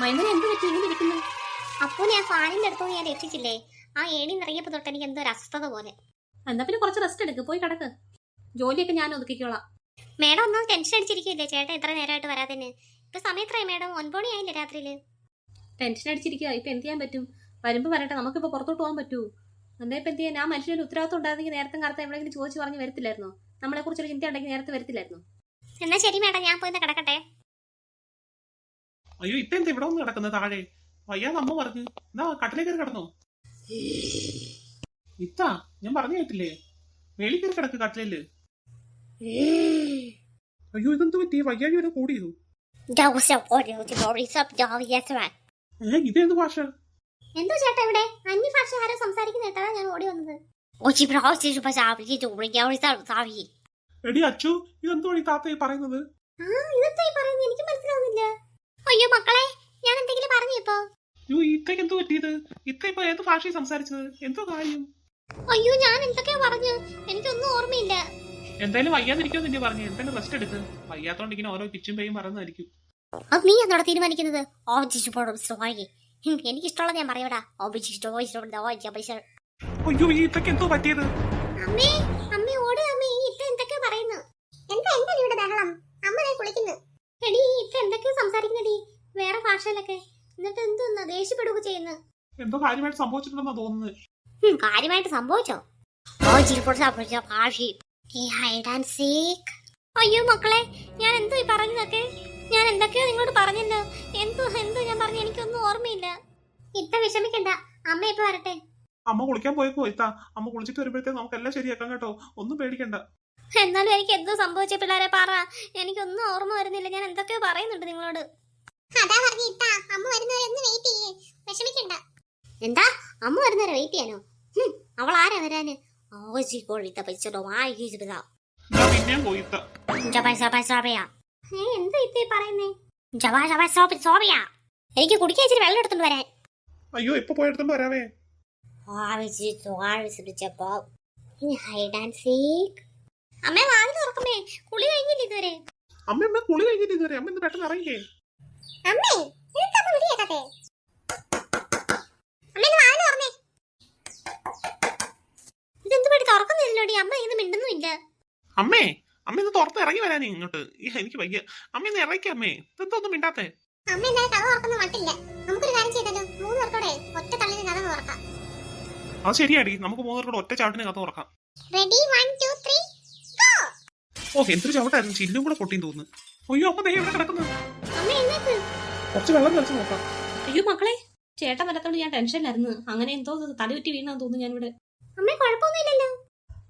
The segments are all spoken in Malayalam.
മൈമന എന്ത് പറ്റി? ഇങ്ങനെ ഇരിക്കുന്നു അപ്പോ ഞാൻ ഫാനിന്റെ അടുത്ത് ഞാൻ രക്ഷിച്ചില്ലേ ആ ഏണി നിറങ്ങിയപ്പോ തൊട്ട് എനിക്ക് എന്തോ ഒരു അസ്വസ്ഥത പോലെ. എന്നാ പിന്നെ കുറച്ച് റെസ്റ്റ് എടുക്ക് പോയി കിടക്ക്. ജോലിയൊക്കെ ഞാൻ ഒതുക്കിക്കോളാം. മേഡം ഒന്നും ടെൻഷൻ അടിച്ചിരിക്കില്ലേ ചേട്ടൻ എത്ര നേരമായിട്ട് വരാതിന് ഇപ്പൊ സമയത്രയായി മേഡം? ഒൻപണി ആയില്ലേ രാത്രിയിൽ? ടെൻഷൻ അടിച്ചിരിക്കുക ഇപ്പൊ എന്ത് ചെയ്യാൻ പറ്റും? വരുമ്പോ വരട്ടെ. നമുക്കിപ്പോ പുറത്തോട്ട് പോകാൻ പറ്റൂ. എന്നാ ഇപ്പൊ എന്ത് ചെയ്യാൻ? ആ മനുഷ്യനൊരു ഉത്തരവാദിത്വം ഉണ്ടായിരുന്നെങ്കിൽ നേരത്തെ കാലത്ത് എവിടെയെങ്കിലും ചോദിച്ചു പറഞ്ഞ് വരത്തില്ലായിരുന്നോ? നമ്മളെ കുറിച്ചൊരു ചിന്ത ഉണ്ടെങ്കിൽ നേരത്തെ വരത്തില്ലായിരുന്നു? എന്നാ ശരി മേഡം ഞാൻ പോയി കിടക്കട്ടെ. അയ്യോ ഇത്ത എന്താ ഇവിടെ ഒന്ന് കിടക്കുന്നത് താഴെ? വയ്യാതെ അമ്മ പറഞ്ഞു. എന്നാ കട്ടിലേ കയറി കിടന്നോ? ഇത്ത ഞാൻ പറഞ്ഞു കേട്ടില്ലേ? വേളി കയറി കിടക്ക് കട്ടിലേൽ. അയ്യോ ഇതെന്ത് പറ്റി? വയ്യാഴി വരെ കൂടിയോ? ഏ ഇതേത് ഭാഷ? എന്തോ ചേട്ടാ ഇവിടെ? അന്യഭാഷ ആരോ സംസാരിക്കുന്ന കേട്ടാ ഞാൻ ഓടി വന്നത്. എടി അച്ചു ഇതെന്തോ താത്ത പറയുന്നത്? ആ ഇതെന്താ പറയുന്നത്? എനിക്ക് മനസ്സിലാവുന്നില്ല. അയ്യോ മക്കളെ ഞാൻ എന്തെങ്കിലും പറഞ്ഞു ഇപ്പോ? അയ്യോ ഇക്കയ്ക്ക് എന്തോ പറ്റിയത്? ഇത്ത ഇപ്പൊ ഏത് ഭാഷയിൽ സംസാരിച്ചത്? എന്തോ കാര്യം? അയ്യോ ഞാൻ എന്തൊക്കെയാ പറഞ്ഞു? എനിക്കൊന്നും ഓർമ്മയില്ല. എന്തായാലും വയ്യാതിരിക്കുമെന്ന് ഇനി പറഞ്ഞു. എന്തായാലും റെസ്റ്റ് എടുക്ക്. വയ്യാത്തോണ്ട് ഇങ്ങനെ ഓരോ പിച്ചും പേയും പറയുന്നതായിരിക്കും. അത് നീ എന്നോട് തീരുമാനിക്കുന്നത്? എനിക്ക് ഇഷ്ടമുള്ളത് ഞാൻ പറയടാ. അയ്യോ ഈ ഇത്തയ്ക്ക് എന്തോ പറ്റിയത്? അമ്മേ അമ്മേ ഓട് അമ്മേ ഈ ഇത്ത എന്തൊക്കെയാ പറയുന്നു എന്താ എന്താ ഇവിടെ ബഹളം അമ്മ ദേ കുളിക്കുന്നു എടി ഈ ഇത്ത എന്തൊക്കെയാ സംസാരിക്കുന്നടി ഭാഷയിലൊക്കെ എന്നിട്ട് എന്തോന്നാ ദേഷ്യപ്പെടുക ചെയ്യുന്നത് എന്തോ കാര്യമായിട്ട് സംഭവിച്ചിട്ടുണ്ടെന്നാ തോന്നുന്നത് കാര്യമായിട്ട് സംഭവിച്ചോ? ഓ ചിരിപ്പോൾ സംഭവിച്ച ഭാഷി. ഹൈഡ് ആൻഡ് സീക്ക് അയ്യോ മക്കളെ ഞാൻ എന്തോ ഈ പറഞ്ഞതൊക്കെ? ഞാൻ എന്തൊക്കെയോ നിങ്ങളോട് പറഞ്ഞല്ലോ എന്തോ എന്തോ ഞാൻ പറഞ്ഞു എനിക്കൊന്നും ഓർമ്മയില്ല. ഇത്ത വിഷമിക്കണ്ട. അമ്മ ഇപ്പൊ വരട്ടെ. അമ്മ കുളിക്കാൻ പോയേക്കോ ഇത്ത. അമ്മ കുളിച്ചിട്ട് വരുമ്പോഴത്തേക്ക് നമുക്ക് എല്ലാം ശരിയാക്കാം കേട്ടോ. ഒന്നും പേടിക്കണ്ട. എന്നാലും എനിക്ക് എന്തോ സംഭവിച്ച പിള്ളേരെ പറ. എനിക്കൊന്നും ഓർമ്മ വരുന്നില്ല. ഞാൻ എന്തൊക്കെയോ പറയുന്നുണ്ട് നിങ്ങളോട്. അതാ പറഞ്ഞിട്ടാ അമ്മ വരുന്നവരെ ഒന്ന് വെയിറ്റ് ചെയ്യേ. വിഷമിക്കണ്ട. എന്താ? അമ്മ വരുന്നവരെ വെയിറ്റ് ചെയ്യാനോ? അവൾ ആരാ വരാന്? ഓജി കോഴിത്ത പൈസോ വായി ഞാൻ പിന്നെയും പോയി ഇത്ത എന്താ ഇത്തേ പറയുന്നേ? ജവാ ജവാ സോപ്പി സോപ്പിയാ എനിക്ക് കുടിക്കാൻ ഇച്ചിരി വെള്ളം എടുത്തോണ്ട് വരാൻ. അയ്യോ ഇപ്പൊ പോയെടുത്തോണ്ട് വരാവേ. അമ്മ വാങ്ങി തുറക്കമേ കുളി കഴിഞ്ഞില്ല ഇതുവരെ? അമ്മ അമ്മ കുളി കഴിഞ്ഞില്ല ഇതുവരെ? അമ്മ ഇന്ന് പെട്ടെന്ന് ഇറങ്ങിക്കേ. അമ്മേ എന്താ അമ്മ വിളി അമ്മേ ഇന്ന് തുറത്ത് ഇറങ്ങി വരാനേ ഇങ്ങോട്ട്. എനിക്ക് വയ്യ. അമ്മ ഇന്ന് ഇറക്കി അമ്മേ. ഇതെന്തോ ഒന്നും മിണ്ടാത്തേ? അമ്മ എന്തായാലും കഥ തുറക്കുന്ന മട്ടില്ല നമുക്കൊരു കാര്യം ചെയ്തല്ലോ. മൂന്ന് പേർക്കോടെ ഒറ്റ തള്ളിന് കഥ തുറക്കാം. അത് ശരിയാടി. നമുക്ക് മൂന്നൂർ ഒറ്റ ചാട്ടിന് കഥ തുറക്കാം. റെഡി വൺ ടു ത്രീ ഓ എന്തൊരു ചവിട്ടായിരുന്നു. ചില്ലും കൂടെ പൊട്ടിയും തോന്നുന്നു. അയ്യോ അമ്മ ദേ ഇവിടെ കിടക്കുന്നു. കുറച്ച് വെള്ളം നോക്കാം. അയ്യോ മക്കളെ ചേട്ടൻ വരത്തോണ്ട് ഞാൻ ടെൻഷനിലായിരുന്നു അങ്ങനെ എന്തോ തലയുറ്റി വീണെന്ന് തോന്നുന്നു ഞാൻ ഇവിടെ അമ്മേ കുഴപ്പമൊന്നുമില്ലല്ലോ.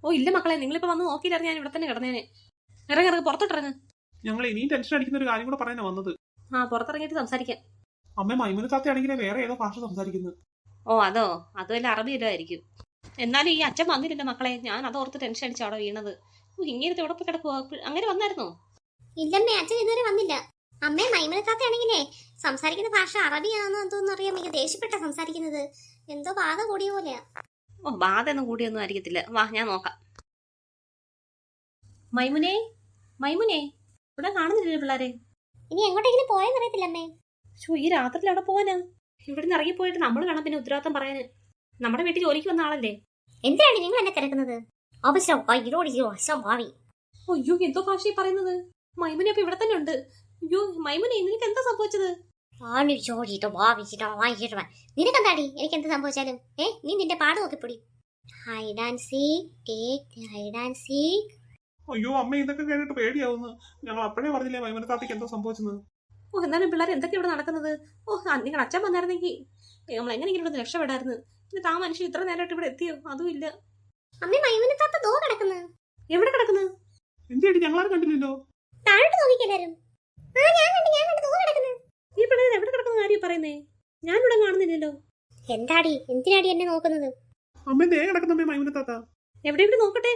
ഓ ഇല്ല മക്കളെ നിങ്ങളിപ്പോ വന്ന് നോക്കിയില്ലായിരുന്നു ഞാൻ ഇവിടെ തന്നെ കിടന്നേനെ. ഇറങ്ങി ഇറങ്ങി പുറത്തോട്ടിറങ്ങ് ഞങ്ങൾ ഇനിയും ടെൻഷൻ അടിക്കുന്ന ഒരു കാര്യം കൂടെ പറയാനാ വന്നത്. ആ പുറത്തിറങ്ങിയിട്ട് സംസാരിക്കാം. അമ്മ മൈമുന താത്തയാണെങ്കിലേ വേറെ ഏതോ ഭാഷ സംസാരിക്കുന്നു. ഓ അതോ? അതുമല്ല അറബി ഇല്ലായിരിക്കും എന്നാലും ഈ അച്ഛൻ വന്നില്ലല്ലോ മക്കളെ. ഞാൻ അതോർത്ത് ടെൻഷൻ അടിച്ചാടോ വീണത്. ഓ, ഇങ്ങനത്തെ എവിടെ പോയി കിടക്കുവോ? അങ്ങനെ വന്നായിരുന്നോ? ഇല്ലമ്മേ അച്ഛൻ ഇതുവരെ വന്നില്ല. അമ്മേ മൈമനത്താത്തയാണെങ്കിലേ സംസാരിക്കുന്ന ഭാഷ അറബിയാണെന്ന് എന്തോന്ന് എനിക്ക് ദേഷ്യപ്പെട്ട സംസാരിക്കുന്നത്. എന്തോ ബാധ കൂടിയ പോലെയാ. ഓ ബാധ എന്ന് കൂടിയൊന്നും ആയിരിക്കത്തില്ല. വാ ഞാൻ നോക്കാം. മൈമുനെ മൈമുനെ ഇവിടെ കാണുന്നില്ലേ പിള്ളാരെ. ഇനി എങ്ങോട്ടെങ്കിലും പോയെന്ന് അറിയത്തില്ല അമ്മേ. ശോ ഈ രാത്രിയിൽ അവിടെ പോവാനാ? ഇവിടെ നിന്ന് ഇറങ്ങിപ്പോയിട്ട് നമ്മൾ വേണം പിന്നെ ഉത്തരവാദിത്തം പറയാന്. നമ്മുടെ വീട്ടിൽ ജോലിക്ക് വന്ന ആളല്ലേ? എന്തിനാണ് നിങ്ങൾ എന്നെ തിരക്കുന്നത് അയ്യോ എന്തോ ഭാഷ പറയുന്നത്. മൈമുനെ അപ്പൊ ഇവിടെ തന്നെ ഉണ്ട്. അയ്യോ മൈമുനെ നിനക്ക് എന്താ സംഭവിച്ചത്? ആണി ചോടിട്ടോ ഭാവിച്ചിട്ടോ വാങ്ങിച്ചിട്ടോ നിനക്കെന്താടി? എനിക്ക് എന്ത് സംഭവിച്ചാലും? ഏ നീ നിന്റെ പാട് നോക്കിപ്പൊടി. Hide and seek take hide and seek അയ്യോ അമ്മ ഇതൊക്കെ കേട്ടിട്ട് പേടിയാവുന്നു. ഞങ്ങൾ അപ്പോഴേ പറഞ്ഞില്ലേ മൈമന താത്തയ്ക്ക് എന്തോ സംഭവിച്ചത് ഓ എന്നാലും പിള്ളേർ എന്തൊക്കെ ഇവിടെ നടക്കുന്നത്? ഓ നിങ്ങൾ അച്ഛൻ വന്നായിരുന്നെങ്കിൽ നമ്മൾ എങ്ങനെയെങ്കിലും ഇവിടെ രക്ഷപ്പെടായിരുന്നു? എന്നിട്ട് ആ മനുഷ്യൻ ഇത്ര നേരമായിട്ട് ഇവിടെ എത്തിയോ? അതും ഇല്ല. അമ്മ മൈമനത്താത്ത ദോ കിടക്കുന്നു. എവിടെ കിടക്കുന്നത് എന്തേടി ഞങ്ങളാരും കണ്ടില്ലല്ലോ? താഴോട്ട് നോക്കിക്കെല്ലാരും ആ ഞാൻ കണ്ടു ഞാൻ കണ്ടു ദോ കിടക്കുന്നു. ഈ പിള്ളേർ എവിടെ കിടക്കുന്ന കാര്യം പറയുന്നേ? ഞാനിവിടെ കാണുന്നില്ലല്ലോ. എന്താടി? എന്തിനാടി എന്നെ നോക്കുന്നത്? അമ്മ ദേ കിടക്കുന്ന മൈമുന താത്ത. എവിടെ ഇവിടെ നോക്കട്ടെ?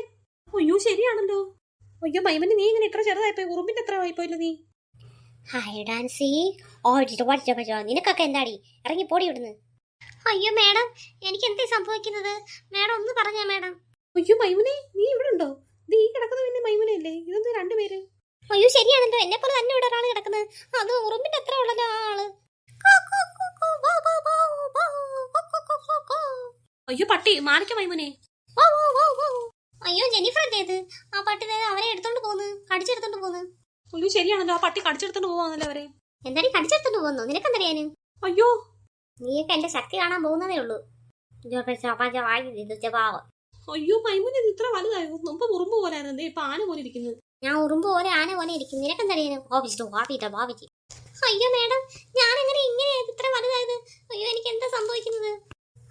അയ്യോ ശരിയാണല്ലോ. അയ്യോ മൈമന് നീ ഇങ്ങനെ ഇത്ര ചെറുതായിപ്പോയി ഉറുമ്പിന്റെ എത്ര ആയിപ്പോയില്ല നീ. ഹായ് ഡാൻസി സീക്ക് ഓടിച്ചോ ഓടിച്ചോ പറ്റോ നിനക്കൊക്കെ എന്താടി? ഇറങ്ങി പോടി ഇവിടുന്ന്. അയ്യോ മാഡം എനിക്ക് എന്തേ സംഭവിക്കുന്നത്? മാഡം ഒന്ന് പറഞ്ഞാ മാഡം. അയ്യോ മൈമുനെ നീ ഇവിടെ ഉണ്ടോ? ഇത് ഈ കിടക്കുന്ന പിന്നെ മൈമുനല്ലേ ഇതെന്തോ രണ്ടുപേര്? അയ്യോ ശരിയാണല്ലോ എന്നെ പോലെ തന്നെ ഇവിടെ ഒരാൾ കിടക്കുന്നത് അത് ഉറുമ്പിന്റെ അത്ര ഉള്ളല്ലോ ആൾ അയ്യോ പട്ടി മാറിക്ക മൈമുനെ അയ്യോ ജെനിഫർ അല്ലേ ആ പട്ടി നേരെ അവരെ എടുത്തോണ്ട് പോന്ന് കടിച്ചെടുത്തോണ്ട് പോന്ന് അയ്യോ ശരിയാണല്ലോ ആ പട്ടി കടിച്ചെടുത്തോണ്ട് പോവാണല്ലോ അവരെ എന്തായാലും കടിച്ചെടുത്തോണ്ട് പോകുന്നു നിനക്കെന്തറിയാന് അയ്യോ നീയൊക്കെ എന്റെ ശക്തി കാണാൻ പോകുന്നതേ ഉള്ളൂ വാങ്ങി പാവം അയ്യോ മൈമുന ഇത് ഇത്ര വലുതായിരുന്നു മുമ്പ് ഉറുമ്പ് പോലായിരുന്നു. ദേ ഇപ്പൊ ആന പോലെ ഇരിക്കുന്നു ഞാൻ ഉറുമ്പ് പോലെ ആന പോലെ ഇരിക്കും നിനക്കെന്തറിയാനും ഓഫീസിലും വാപ്പിട്ട വാപ്പിച്ച് അയ്യോ മേഡം ഞാൻ എങ്ങനെ ഇങ്ങനെ ഇത്ര വലുതായത്? അയ്യോ എനിക്ക് എന്താ സംഭവിക്കുന്നത്?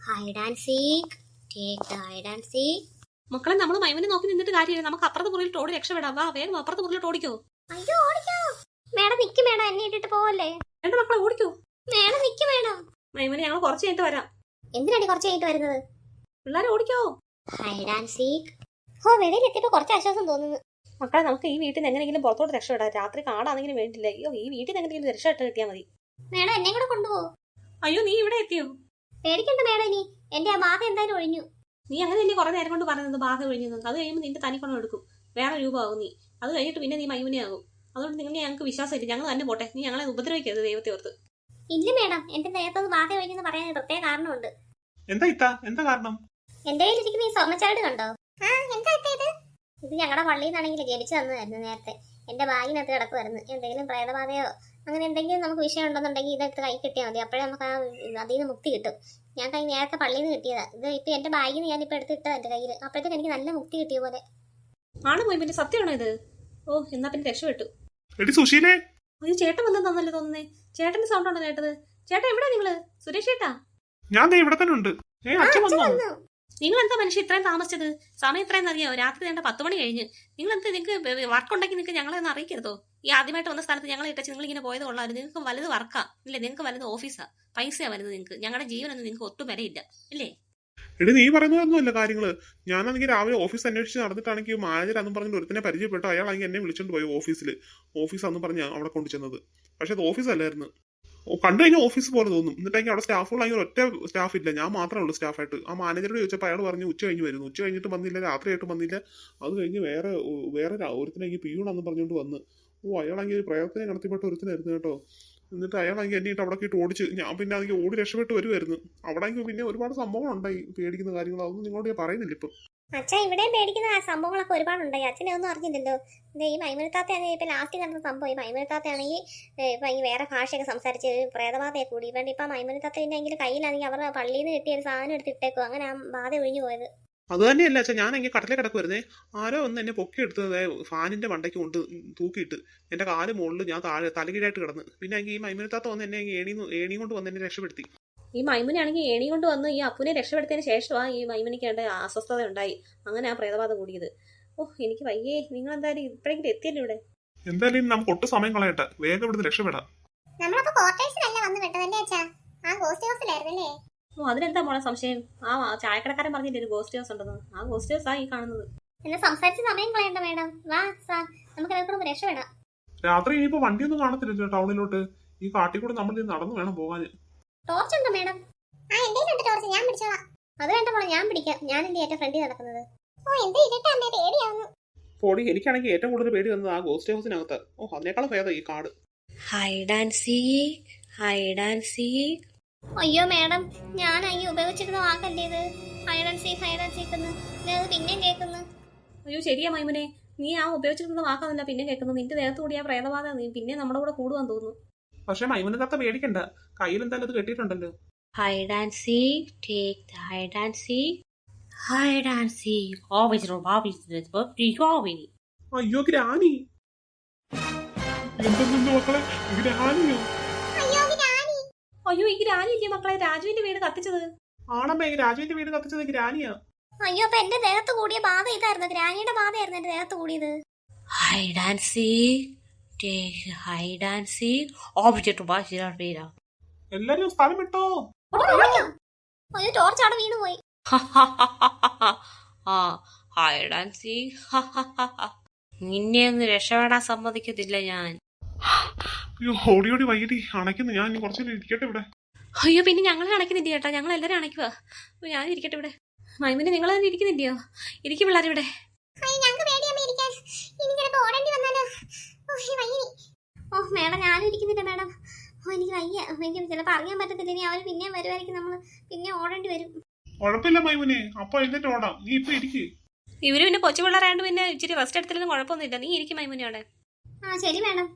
Hide and seek take the hide and seek മക്കളെ നമ്മൾ മൈമനെ നോക്കി നിന്നിട്ട് കാര്യമില്ല. നമുക്ക് അപ്പുറത്തെ മുറിയിൽ ഓടി രക്ഷപ്പെടാം. വാ വേഗം അപ്പുറത്തെ മുറിയിൽ ഓടിക്കോ അയ്യോ ഓടിക്കോ. മേഡം നിക്ക് മേഡം. എന്നെ ഇട്ടിട്ട് പോവല്ലേ? രണ്ട് മക്കളെ ഓടിക്കോ. മേഡം നിക്ക് മേഡം. മൈമനെ ഞങ്ങൾ കുറച്ച് കഴിഞ്ഞിട്ട് വരാം. എന്തിനാണ് കുറച്ച് കഴിഞ്ഞിട്ട് വരുന്നത്? പിള്ളേരെ ഓടിക്കോ. Hide seek. ഓ വെളിയിലെത്തിയപ്പോ കുറച്ച് ആശ്വാസം തോന്നുന്നു. മക്കളെ നമുക്ക് ഈ വീട്ടിൽ നിന്ന് എങ്ങനെയെങ്കിലും പുറത്തോട്ട് രക്ഷപ്പെടാം രാത്രി കാടാണെങ്കിലും വേണ്ടില്ല. അയ്യോ ഈ വീട്ടിൽ നിന്ന് എങ്ങനെയെങ്കിലും രക്ഷപ്പെട്ട് കിട്ടിയാൽ മതി. മേഡം എന്നെ കൂടെ കൊണ്ടുപോകും അയ്യോ നീ ഇവിടെ എത്തിയോ? പേടിക്കണ്ട മേഡം ഇനി എന്റെ ആ ബാധ എന്തായാലും ഒഴിഞ്ഞു. നീ അങ്ങനെ അങ്ങനെയല്ലേ കുറെ നേരം കൊണ്ട് പറഞ്ഞത് ബാധ ഒഴിഞ്ഞു അത് കഴിയുമ്പോൾ നിന്റെ തനിക്കണം എടുക്കും. വേറെ രൂപമാകും നീ. അത് കഴിഞ്ഞിട്ട് പിന്നെ നീ മൈമുനെയാകും. അതുകൊണ്ട് നിങ്ങൾ ഞങ്ങൾക്ക് വിശ്വാസമില്ല. ഞങ്ങൾ തന്നെ പോട്ടെ. നീ ഞങ്ങളെ ഉപദ്രവിക്കരുത് ദൈവത്തെ ഓർത്ത്. ഇല്ല മേഡം എന്റെ നേരത്തത് ബാധ ഒഴിഞ്ഞെന്ന് പറയാൻ പ്രത്യേക കാരണമുണ്ട്. എന്താ ഇത്ത? എന്താ കാരണം? എന്റെ കയ്യിലിരിക്കുന്ന ഈ സ്വർണച്ചാട് കണ്ടോ? ഇത് ഞങ്ങളുടെ പള്ളിയിൽ നിന്നാണെങ്കിൽ ജനിച്ചു തന്നതായിരുന്നു നേരത്തെ. എന്റെ ബാഗിനകത്ത് കിടക്കുമായിരുന്നു എന്തെങ്കിലും പ്രേതബാധയോ അങ്ങനെ എന്തെങ്കിലും നമുക്ക് വിഷയം ഉണ്ടെന്നുണ്ടെങ്കിൽ ഇതെടുത്ത് കൈ കിട്ടിയാൽ മതി. അപ്പോഴേ നമുക്ക് ആ അതിൽ നിന്ന് മുക്തി കിട്ടും. ഞാൻ കൈ നേരത്തെ പള്ളിയിൽ നിന്ന് കിട്ടിയതാ. ഇത് ഇപ്പൊ എന്റെ ബാഗിൽ നിന്ന് ഞാനിപ്പോ എടുത്തിട്ടാ എന്റെ കയ്യിൽ അപ്പോഴത്തേക്ക് എനിക്ക് നല്ല മുക്തി കിട്ടിയ പോലെ. ആണ് പിന്നെ സത്യമാണോ ഇത്? ഓ എന്നാ പിന്നെ രക്ഷപ്പെട്ടു. എടി സുശീലേ. അയ്യോ ചേട്ടൻ വന്നു തന്നല്ലോ തോന്നുന്നേ? ചേട്ടന്റെ സൗണ്ട് ആണോ കേട്ടത്? ചേട്ടാ എവിടെയാ നിങ്ങൾ? സുരേഷ് ചേട്ടാ? ഞാൻ ദേ ഇവിടെ തന്നെ ഉണ്ട്. ഏ അച്ഛൻ വന്നോ? നിങ്ങൾ എന്താ മനുഷ്യ ഇത്രയും താമസിച്ചത്? സമയം ഇത്രയും അറിയാമോ രാത്രി വേണ്ട പത്ത് മണി കഴിഞ്ഞ്. നിങ്ങൾ എന്ത് നിങ്ങൾക്ക് വർക്ക് ഉണ്ടെങ്കിൽ നിങ്ങൾക്ക് ഞങ്ങളെ ഒന്ന് അറിയിക്കരുതോ? ഈ ആദ്യമായിട്ട് വന്ന സ്ഥലത്ത് ഞങ്ങൾ ഇട്ടച്ച് നിങ്ങൾ ഇങ്ങനെ പോയത് കൊള്ളാമായിരുന്നു. നിങ്ങൾക്ക് വലുത് വർക്കാ ഇല്ലേ? നിങ്ങൾക്ക് വലുത് ഓഫീസാ പൈസയാ വരുന്നത് നിങ്ങൾക്ക് ഞങ്ങളുടെ ജീവനൊന്നും നിങ്ങൾക്ക് ഒട്ടും വിലയില്ല. ഇല്ലേ? എടി നീ പറയുന്നതൊന്നുമല്ല കാര്യങ്ങൾ. ഞാനാണെങ്കിൽ രാവിലെ ഓഫീസ് അന്വേഷിച്ച് നടന്നിട്ടാണെങ്കിൽ മാനേജർ അന്നും പറഞ്ഞിട്ട് ഒരുത്തിനെ പരിചയപ്പെട്ടു. അയാളാണെങ്കിൽ എന്നെ വിളിച്ചോണ്ട് പോയി ഓഫീസിൽ ഓഫീസ് അന്ന് പറഞ്ഞു അവിടെ കൊണ്ടു ചെന്നത്. പക്ഷെ അത് ഓഫീസ് അല്ലായിരുന്നു. കണ്ടു കഴിഞ്ഞാൽ ഓഫീസ് പോലെ തോന്നും. എന്നിട്ട് എനിക്ക് അവിടെ സ്റ്റാഫുകളാണെങ്കിൽ ഒറ്റ സ്റ്റാഫ് ഇല്ല. ഞാൻ മാത്രമേ ഉള്ളൂ സ്റ്റാഫായിട്ട് ആ മാനേജറോട് ചോദിച്ചപ്പോൾ അയാൾ പറഞ്ഞു ഉച്ച കഴിഞ്ഞ് വരുന്നു. ഉച്ച കഴിഞ്ഞിട്ട് വന്നില്ല രാത്രിയായിട്ട് വന്നില്ല. അത് കഴിഞ്ഞ് വേറെ വേറെ ഒരുത്തിനെ ഒരുത്തിനെങ്കിൽ പിയൂണെന്ന് പറഞ്ഞുകൊണ്ട് വന്ന്. ഓ അയാളാണെങ്കിൽ ഒരു പ്രയത്നം നടത്തിപ്പെട്ട ഒരുത്തിനായിരുന്നു കേട്ടോ. എന്നിട്ട് അയാളാണെങ്കിൽ എന്നെ അവിടെ ഇട്ട് ഓടിച്ച്. ഞാൻ പിന്നെ അതെങ്കിൽ ഓടി രക്ഷപ്പെട്ട് വരുമായിരുന്നു അവിടെ ആണെങ്കിൽ പിന്നെ ഒരുപാട് സംഭവങ്ങളുണ്ടായി പേടിക്കുന്ന കാര്യങ്ങൾ അതൊന്നും നിങ്ങളോട് ഞാൻ പറയുന്നില്ല ഇപ്പം. അച്ഛൻ ഇവിടെ മേടിക്കുന്ന ആ സംഭവങ്ങളൊക്കെ ഒരുപാടുണ്ടായി അച്ഛനെ ഒന്നും അറിഞ്ഞില്ലല്ലോ. ഈ മൈമനത്താത്തയാണ് ഇപ്പൊ ലാസ്റ്റ് നടന്ന സംഭവം. ഈ മൈമനത്താത്തയാണെങ്കിൽ ഇപ്പൊ ഈ വേറെ ഭാഷയൊക്കെ സംസാരിച്ച് പ്രേതബാധയെ കൂടി. ഇവണ്ട് ഇപ്പൊ മൈമനത്താത്ത ഉണ്ടെങ്കിൽ കയ്യിലാണെങ്കിൽ അവർ പള്ളിയിൽ നിന്ന് കിട്ടിയ ഒരു സാധനം എടുത്ത് ഇട്ടേക്കും. അങ്ങനെ ആ ബാധ ഒഴിഞ്ഞു പോയത്. അത് തന്നെയല്ല അച്ഛാ ഞാൻ എങ്കിൽ കടലിൽ കിടക്കുമായിരുന്നേ ആരോ ഒന്ന് എന്നെ പൊക്കി എടുത്തത്. ഫാനിന്റെ മണ്ടയ്ക്ക് കൊണ്ട് തൂക്കിയിട്ട് എന്റെ കാൽ മുകളിൽ ഞാൻ താഴെ തലകീഴായിട്ട് കിടന്ന്. പിന്നെ എങ്കിൽ ഈ മൈമനത്താത്ത വന്ന് എന്നെ ഏണി ഏണി കൊണ്ട് വന്ന് എന്നെ രക്ഷപ്പെടുത്തി. ഈ മൈമുനാണെങ്കിൽ ഏണി കൊണ്ട് വന്ന് ഈ അപ്പുനെ രക്ഷപ്പെടുത്തിയതിന് ശേഷമാണ് ഈ മൈമുനിക്ക് വേണ്ട അസ്വസ്ഥത ഉണ്ടായി അങ്ങനെ ആ പ്രേതബാധ കൂടിയത്. ഓ എനിക്ക് വയ്യേ. നിങ്ങൾ എന്തായാലും ഇപ്പോഴെങ്കിലും എത്തിയല്ലോ ഇവിടെ. എന്തായാലും നമുക്ക് ഒട്ടും സമയം കളയട്ടെ വേഗം ഇവിടുന്ന് രക്ഷപ്പെടാം. നമ്മളപ്പോ ക്വാർട്ടേഴ്സിലല്ല വന്ന് വിട്ടതല്ലേ അച്ഛാ? ആ ഗോസ്റ്റ് ഹൗസിലായിരുന്നല്ലേ ഓ അതിനെന്താ മോളെ സംശയം? ആ ചായക്കടക്കാരൻ പറഞ്ഞില്ലേ ഒരു ഗോസ്റ്റ് ഹൗസ് ഉണ്ടെന്ന്? ആ ഗോസ്റ്റ് ഹൗസ് ആ ഈ കാണുന്നത്. എന്നെ സംസാരിച്ച് സമയം കളയണ്ട മേഡം. വാ സാർ നമുക്ക് എല്ലാവർക്കും രക്ഷപ്പെടാം. രാത്രി ഇനിയിപ്പോ വണ്ടിയൊന്നും കാണത്തില്ല ടൗണിലോട്ട്. ഈ കാട്ടിൽ കൂടെ നമ്മൾ നടന്നു വേണം പോകാൻ ടോർച്ച് ഉണ്ടോ മേഡം ആ എന്റെ ഉണ്ട് ടോർച്ച് ഞാൻ പിടിച്ചോളാം. അത് വേണ്ട മോളെ ഞാൻ പിടിക്കാം. ഞാൻ എന്റെ ഏറ്റവും ഫ്രണ്ടിൽ നടക്കുന്നത്. ഓ എന്ത് ഇരുട്ടാ അമ്മേ പേടിയാവുന്നു. പോടി എനിക്കാണെങ്കിൽ ഏറ്റവും കൂടുതൽ പേടി വന്നത് ആ ഗോസ്റ്റ് ഹൗസിനകത്ത് ഓ അതിനേക്കാളും ഭേദം ഈ കാട്. Hide and seek hide and seek അയ്യോ മാഡം ഞാൻ അയ്യോ ഉപയോഗിച്ചിരുന്ന വാക്കല്ലേ ഇത്? ആൻഡ് സീക്ക് ആൻഡ് സീക്ക് എന്ന്. അത് പിന്നെയും കേൾക്കുന്നു. അയ്യോ ശരിയാ മൈമുനെ. നീ ആ ഉപയോഗിച്ചിരുന്ന വാക്കാന്നല്ല പിന്നെ കേൾക്കുന്നു നിന്റെ നേരത്തുകൂടി കൂടി ആ പ്രേതബാധ നീ പിന്നെ നമ്മുടെ കൂടെ കൂടുവാൻ തോന്നുന്നു. പക്ഷെ മൈമനത്താത്ത പേടിക്കണ്ട കയ്യിൽ എന്തായാലും അത് കെട്ടിയിട്ടുണ്ടല്ലോ. Hide and seek take the hide and seek hide and seek officer officer അയ്യോ ഗ്രാനി. എന്തെന്നു മക്കളെ? ഗ്രാനിയോ? അയ്യോ ഗ്രാനി. അയ്യോ ഈ ഗ്രാനില്ലേ മക്കളെ? രാജുവിന്റെ വീട് കത്തിച്ചത്. ആണമ്മേ രാജുവിന്റെ വീട് കത്തിച്ചത് ഗ്രാനിയാ. അയ്യോ അപ്പൊ എന്റെ ദേഹത്ത് കൂടിയ ബാധ ഇതായിരുന്നു. ഗ്രാനിയുടെ ബാധയായിരുന്നു എന്റെ ദേഹത്ത് കൂടിയത്. Hide and seek take hide and seek officer പേരാ. എല്ലാരും സ്ഥലം വിട്ടോ ഒരു ടോർച്ച് അവിടെ വീണു പോയി. ആ ഹൈഡ് ആൻഡ് സീ നിന്നെ ഒന്ന് രക്ഷപ്പെടാൻ സമ്മതിക്കത്തില്ല ഞാൻ. അയ്യോ ഓടി ഓടി വൈകിട്ട് അണയ്ക്കുന്നു. ഞാൻ ഇനി കുറച്ചു നേരം ഇരിക്കട്ടെ ഇവിടെ? അയ്യോ പിന്നെ ഞങ്ങളെ അണയ്ക്കുന്നില്ല ചേട്ടാ? ഞങ്ങൾ എല്ലാവരും അണയ്ക്കുക ഞാൻ ഇരിക്കട്ടെ ഇവിടെ. മൈമിന് നിങ്ങൾ തന്നെ ഇരിക്കുന്നില്ലയോ? ഇരിക്കും പിള്ളേർ ഇവിടെ അയ്യോ ഞങ്ങൾക്ക് പേടിയാ ഇരിക്കാൻ ഇനി ചിലപ്പോ ഓടേണ്ടി വന്നാലോ ഓ ഈ വയ്യ ഓ മേഡം മാഡം. ഇരിക്കുന്നില്ല മേഡം ഓ എനിക്ക് വയ്യ. എനിക്ക് ചിലപ്പോൾ അറിയാൻ പറ്റത്തില്ല. ഇനി അവർ പിന്നെയും വരുമായിരിക്കും നമ്മൾ പിന്നെ ഓടേണ്ടി വരും. കുഴപ്പമില്ല മൈമുനെ. അപ്പൊ എന്നിട്ട് ഓടാം. നീ ഇപ്പൊ ഇരിക്ക്. ഇവർ പിന്നെ കൊച്ചു പിള്ളേരായതുകൊണ്ട് പിന്നെ ഇച്ചിരി റെസ്റ്റ് എടുത്തില്ലെന്നും കുഴപ്പമൊന്നുമില്ല. നീ ഇരിക്കും മൈമുനിയോടെ ആ ശരി മാഡം.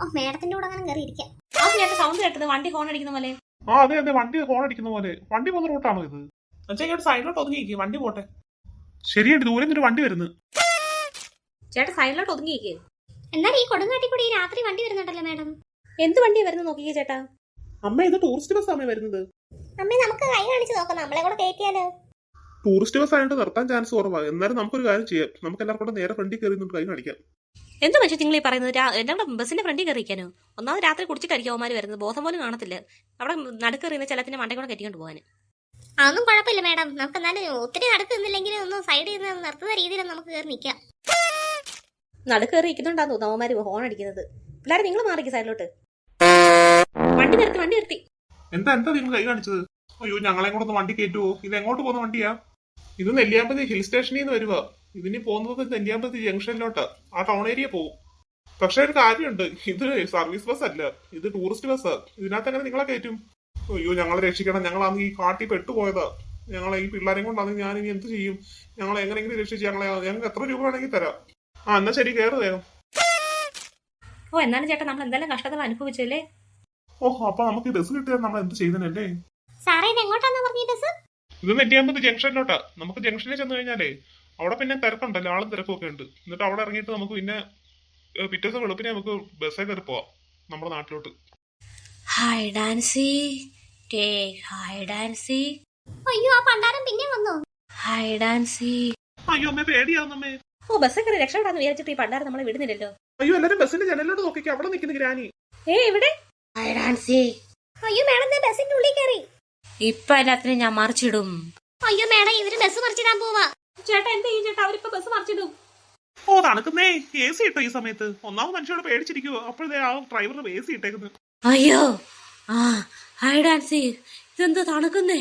ഓ മാഡത്തിന്റെ കൂടെ അങ്ങനെ കയറി ഇരിക്കാം. ആ സൗണ്ട് കേട്ടത്. വണ്ടി ഹോൺ അടിക്കുന്ന പോലെ. ആ അതെ അതെ. വണ്ടി ഹോൺ അടിക്കുന്ന പോലെ. വണ്ടി പോകുന്ന റൂട്ടാണോ ഇത്? അച്ഛൻ ഇങ്ങോട്ട് സൈഡിലോട്ട് ഒതുങ്ങിയിരിക്കും വണ്ടി പോട്ടെ. ശരിയുണ്ട്. ദൂരെ നിന്നൊരു വണ്ടി വരുന്നു. ചേട്ടൻ സൈഡിലോട്ട് ഒതുങ്ങിയിരിക്കുക എന്നാലും ഈ കൊടുങ്ങാട്ടി കൂടി ഈ രാത്രി വണ്ടി വരുന്നുണ്ടല്ലോ മേഡം. എന്ത് വണ്ടിയാ വരുന്നത് നോക്കിക്കേ ചേട്ടാ? അമ്മ ഇത് ടൂറിസ്റ്റ് ബസ് ആണ് വരുന്നത്? അമ്മേ നമുക്ക് കൈ കാണിച്ച് നോക്കാം. നമ്മളെ കൂടെ കയറ്റിയാലോ ടൂറിസ്റ്റ് ബസ് ആയിട്ട് നിർത്താൻ ചാൻസ് കുറവാണ് എന്നാലും നമുക്കൊരു കാര്യം ചെയ്യാം. നമുക്ക് എല്ലാവർക്കും കൂടെ നേരെ ഫ്രണ്ടിൽ കയറി നിന്ന് കൈ കാണിക്കാം. എന്ത് മനുഷ്യ നിങ്ങൾ ഈ പറയുന്നത് ഞങ്ങളുടെ ബസ്സിന്റെ ഫ്രണ്ടിൽ കയറിക്കാനോ ഒന്നാമത് രാത്രി കുടിച്ചിട്ടായിരിക്കും അവന്മാർ വരുന്നത്. ബോധം പോലും കാണത്തില്ല. അവിടെ നടുക്കേറിയുന്ന ചിലത്തിന്റെ മണ്ടേ കൂടെ കെട്ടിക്കൊണ്ട് പോകാൻ അതൊന്നും കുഴപ്പമില്ല മേഡം. നമുക്ക് എന്നാലും ഒത്തിരി നടക്ക് നിന്നില്ലെങ്കിലും ഒന്ന് സൈഡിൽ നിന്ന് നിർത്തുന്ന രീതിയിൽ നമുക്ക് കയറി നിൽക്കാം നടുക്കേറി ഇരിക്കുന്നുണ്ടാന്ന് തോന്നുന്നു അവന്മാര് ഹോൺ അടിക്കുന്നത്. പിള്ളേരെ നിങ്ങൾ മാറിക്ക് സൈഡിലോട്ട് വണ്ടി നിർത്തി വണ്ടി നിർത്തി. എന്താ എന്താ നിങ്ങൾ കൈ കാണിച്ചത്? അയ്യോ ഞങ്ങളെ കൂടെ ഒന്ന് വണ്ടി കയറ്റുവോ? ഇത് എങ്ങോട്ട് പോകുന്ന വണ്ടിയാ? ഇത് നെല്ലിയാമ്പതി ഹിൽ സ്റ്റേഷനിൽ നിന്ന് വരുക ഇതിന് പോകുന്നത് നെല്ലിയാമ്പതി ജംഗ്ഷനിലോട്ട്. ആ ടൗൺ ഏരിയ പോകും. പക്ഷെ ഒരു കാര്യമുണ്ട്. ഇത് സർവീസ് ബസ് അല്ല ഇത് ടൂറിസ്റ്റ് ബസ്സാ. ഇതിനകത്ത് എങ്ങനെ നിങ്ങളെ കയറ്റും? അയ്യോ ഞങ്ങളെ രക്ഷിക്കണം. ഞങ്ങളാണ് ഈ കാട്ടി പെട്ടുപോയതാ. ഞങ്ങളെ ഈ പിള്ളേരെയും കൊണ്ടാണെങ്കിൽ ഞാൻ ഇനി എന്ത് ചെയ്യും? ഞങ്ങളെ എങ്ങനെയെങ്കിലും രക്ഷിച്ച് ഞങ്ങളെ ഞങ്ങൾക്ക് എത്ര രൂപ വേണമെങ്കിൽ തരാം? ആ എന്നാ ശരി കയറ് വേഗം. ഓ എന്നാലും ചേട്ടാ നമ്മൾ എന്തെല്ലാം കഷ്ടതകൾ അനുഭവിച്ചല്ലേ ഓഹോ അപ്പൊ നമുക്ക് ബസ് കിട്ടിയാൽ നമ്മൾ എന്ത് ചെയ്തനല്ലേ സാറേ ഇത് എങ്ങോട്ടാന്ന് പറഞ്ഞ ബസ്? ഇത് നെറ്റിയാമ്പത് ജംഗ്ഷനിലോട്ടാ. നമുക്ക് ജംഗ്ഷനിൽ ചെന്ന് കഴിഞ്ഞാലേ അവിടെ പിന്നെ തിരക്കുണ്ടല്ലോ ആളും തിരക്കൊക്കെ ഉണ്ട്. എന്നിട്ട് അവിടെ ഇറങ്ങിയിട്ട് നമുക്ക് പിന്നെ ഏഹ്, പിറ്റേ ദിവസം വെളുപ്പിനെ നമുക്ക് ബസ്സേ കയറി പോവാം നമ്മുടെ നാട്ടിലോട്ട്. ഹായ് ഡാൻസി ടേ ഹായ് ഡാൻസി അയ്യോ ആ പണ്ടാരം പിന്നെ വന്നോ? ഹായ് ഡാൻസി അയ്യോ അമ്മേ പേടിയാവുന്നമ്മേ ഓ ബസ് കയറി രക്ഷപ്പെടാന്ന് വിചാരിച്ചിട്ട് ഈ പണ്ടാരം നമ്മളെ വിടുന്നില്ലല്ലോ. അയ്യോ എല്ലാരും ബസ്സിന്റെ ജനലിലോട്ട് നോക്കിക്കോ അവിടെ നിൽക്കുന്ന ഗ്രാനി. ഏ ഇവിടെ ഹായ് ഡാൻസി അയ്യോ മേഡം ദേ ബസ്സിന്റെ ഉള്ളിൽ കയറി. ഇപ്പൊ എല്ലാത്തിനും ഞാൻ മറിച്ചിടും. അയ്യോ മേഡം ഇവർ ബസ് മറിച്ചിടാൻ പോവാ. ചേട്ടാ എന്താ ചെയ്യും ചേട്ടാ? അവരിപ്പോ ബസ് മറിച്ചിടും. ഓ തണുക്കുന്നേ. എ സി ഇട്ടോ ഈ സമയത്ത്? ഒന്നാമത് മനുഷ്യരോട് പേടിച്ചിരിക്കുവോ. അപ്പോഴേ ആ ഡ്രൈവറിന് എ സി ഇട്ടേക്കുന്നു. അയ്യോ. ആ ഹായ് ഡാൻസി ഇതെന്ത് തണുക്കുന്നേ?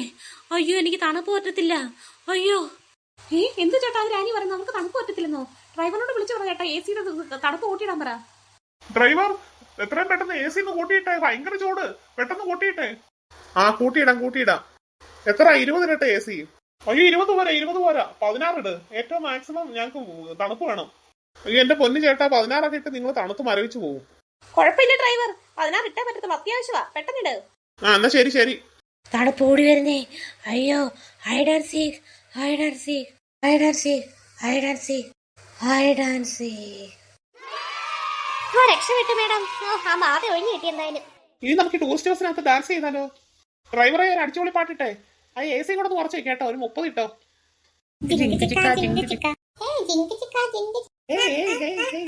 അയ്യോ എനിക്ക് തണുപ്പ് പറ്റത്തില്ല. അയ്യോ. ഏ എന്ത് ചേട്ടാ? അവർ ആനി പറയുന്നത്. നമുക്ക് തണുപ്പ് പറ്റത്തില്ലെന്നോ? ഡ്രൈവറിനോട് വിളിച്ചു പറഞ്ഞ ചേട്ടാ എ സിയുടെ തണുപ്പ് കൂട്ടിയിടാൻ പറ. ഡ്രൈവർ എത്രയും പെട്ടെന്ന് എ സി കൂട്ടിയിട്ടെ ഭയങ്കര ചൂട്. പെട്ടെന്ന് കൂട്ടിയിട്ടെ. ആ കൂട്ടിയിടാം കൂട്ടിയിടാം. എത്ര? ഇരുപതിനിട്ട് എ സി. അയ്യോ ഇരുപത് പോരാ ഇരുപത് പോരാ. പതിനാറിട് ഏറ്റവും മാക്സിമം ഞങ്ങൾക്ക് തണുപ്പ് വേണം. അയ്യോ എന്റെ പൊന്നു ചേട്ടാ പതിനാറൊക്കെ ഇട്ട് നിങ്ങൾ തണുത്ത് മരവിച്ചു പോകും കുഴപ്പമില്ല ഡ്രൈവർ. പതിനാറ് ഇട്ടേ പറ്റത്തും അത്യാവശ്യമാ. പെട്ടെന്നിട് ആ എന്നാ ശരി ശരി. തണുപ്പ് ഓടി വരുന്നേ. അയ്യോ ഐ ഡാൻസി ഐ ഡാൻസി ഐ ഡാൻസി ഐ ഡാൻസി ഐ ഡാൻസി ഓ രക്ഷപ്പെട്ടു മേഡം. ഓ ആ ബാധ ഒഴിഞ്ഞു കിട്ടി എന്തായാലും. ഇനി നമുക്ക് ടൂറിസ്റ്റ് ബസ്സിനകത്ത് ഡാൻസ് ചെയ്താലോ? ഡ്രൈവറെ ഒരു അടിച്ചുപൊളി പാട്ടിട്ടെ. ആ എ സി കൂടെ കുറച്ച് കേട്ടോ ഒരു മുപ്പത് ഇട്ടോ ഏയ് ഏയ് ഏയ് ഏയ്.